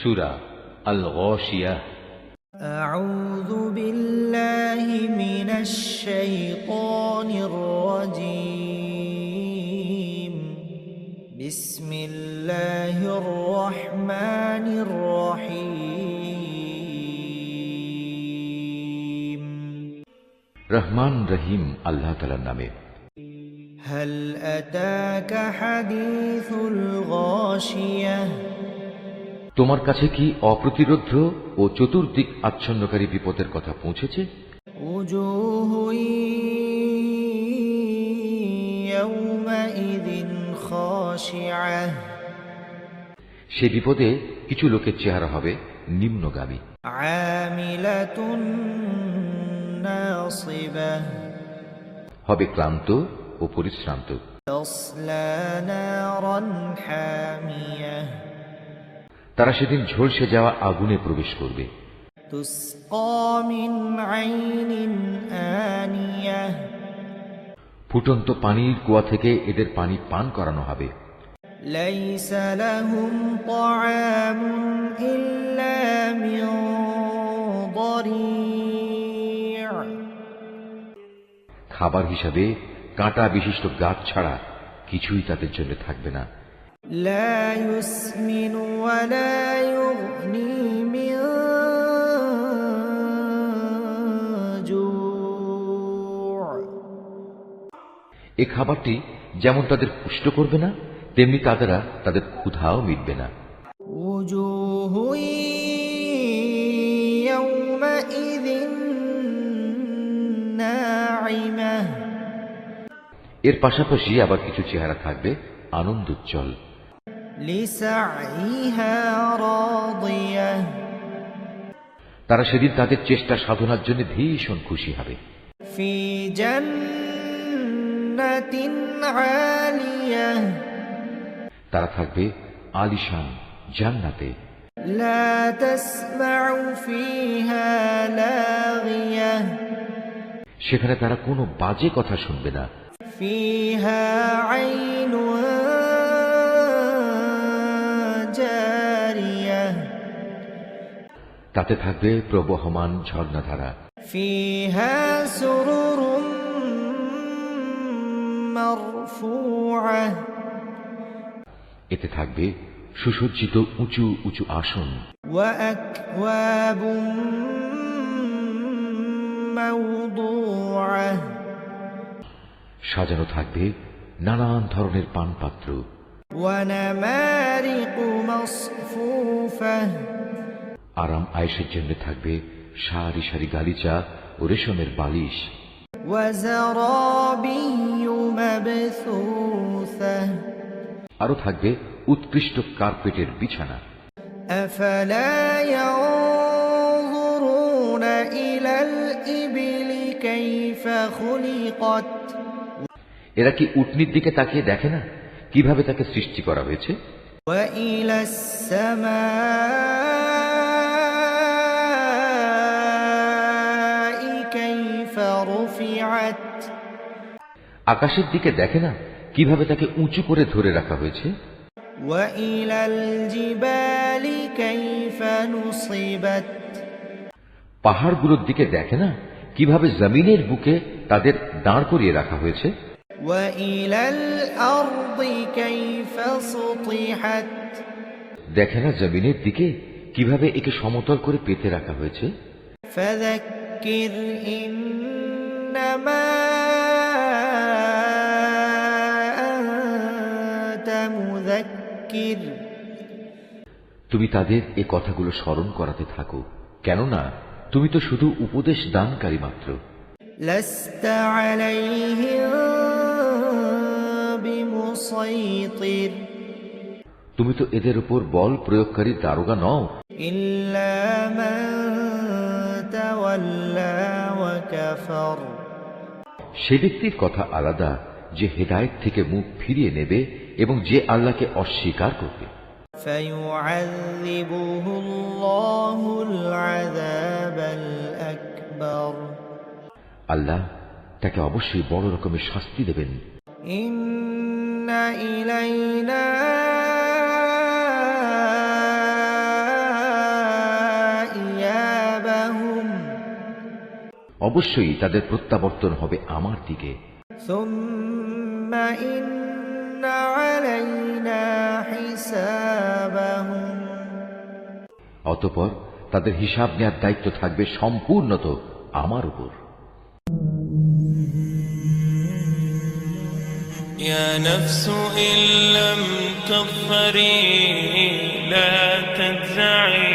সুরা আল গশিয়া أعوذ بالله من الشيطان الرجيم بسم الله الرحمن الرحيم রহমান রহিম আল্লাহ তালার নামে هل أتاك حديث الغاشية তোমার কাছে কি অপ্রতিরোধ ও চতুর্দিক আচ্ছন্নকারী বিপদের কথা পৌঁছেছে? সে বিপদে কিছু লোকের চেহারা হবে নিম্নগামী। হবে ক্লান্ত ও পরিশ্রান্ত। তারা সেদিন ঝলসে যাওয়া আগুনে প্রবেশ করবে تسقى من عين آنية ফুটন্ত পানির কুয়া থেকে এদের পানি পান করানো হবে ليس لهم طعام إلا من ضريع খাবার হিসাবে কাঁটা বিশিষ্ট গাছ ছাড়া কিছুই তাদের জন্য থাকবে না لا يسمن ولا يغني من جوع এ খাবারটি যেমন তাদের পুষ্ট করবে না তেমনি তাদেরা তাদের ক্ষুধাও মিটবে না وجوه يومئذ ناعمة এর পাশাপাশি আবার কিছু চেহারা থাকবে আনন্দোজ্জ্বল لسعيها راضية তারা সেদিন তাদের চেষ্টা সাধনার জন্য ভীষণ খুশি হবে। তারা থাকবে আলিশান জান্নাতে। সেখানে তারা কোনো বাজে কথা শুনবে না। ফিহা তাতে থাকবে প্রবহমান ঝর্ণাধারা فيها سرر مرفوعة এতে থাকবে সুসজ্জিত উঁচু উঁচু আসন وأكواب موضوعة সাজানো থাকবে নানান ধরনের পানপাত্র ونمارق مصفوفة আরাম আয়েসের জন্য থাকবে সারি সারি গালিচা ও রেশমের বালিশ وزرابي مبثوثة আরও থাকবে উৎকৃষ্ট কার্পেটের বিছানা أفلا ينظرون إلى الإبل كيف خلقت এরা কি উটনির দিকে তাকিয়ে দেখে না কিভাবে তাকে সৃষ্টি করা হয়েছে وإلى السماء আকাশের দিকে দেখে না কিভাবে তাকে উঁচু করে ধরে রাখা হয়েছে وإلى الجبال كيف نصبت পাহাড়গুলোর দিকে দেখে না কিভাবে জমিনের বুকে তাদের দাঁড় করিয়ে রাখা হয়েছে وإلى الأرض كيف سطحت দেখে না জমিনের দিকে কিভাবে একে সমতল করে পেতে রাখা হয়েছে فذكر إنما তুমি তাদের এ কথাগুলো স্মরণ করাতে থাকো। কেননা তুমি তো শুধু উপদেশ দানকারী মাত্র। তুমি তো এদের উপর বল প্রয়োগকারী দারোগা নও। সে ব্যক্তির কথা আলাদা যে হেদায়ত থেকে মুখ ফিরিয়ে নেবে এবং যে আল্লাহকে অস্বীকার করবে। আল্লাহ তাকে অবশ্যই বড় রকমের শাস্তি দেবেন। ইলাইনা অবশ্যই তাদের প্রত্যাবর্তন হবে আমার দিকে। অতপর তাদের হিসাব নেওয়ার দায়িত্ব থাকবে সম্পূর্ণত আমার উপর يا نفس إن لم تظفري لا تجزعي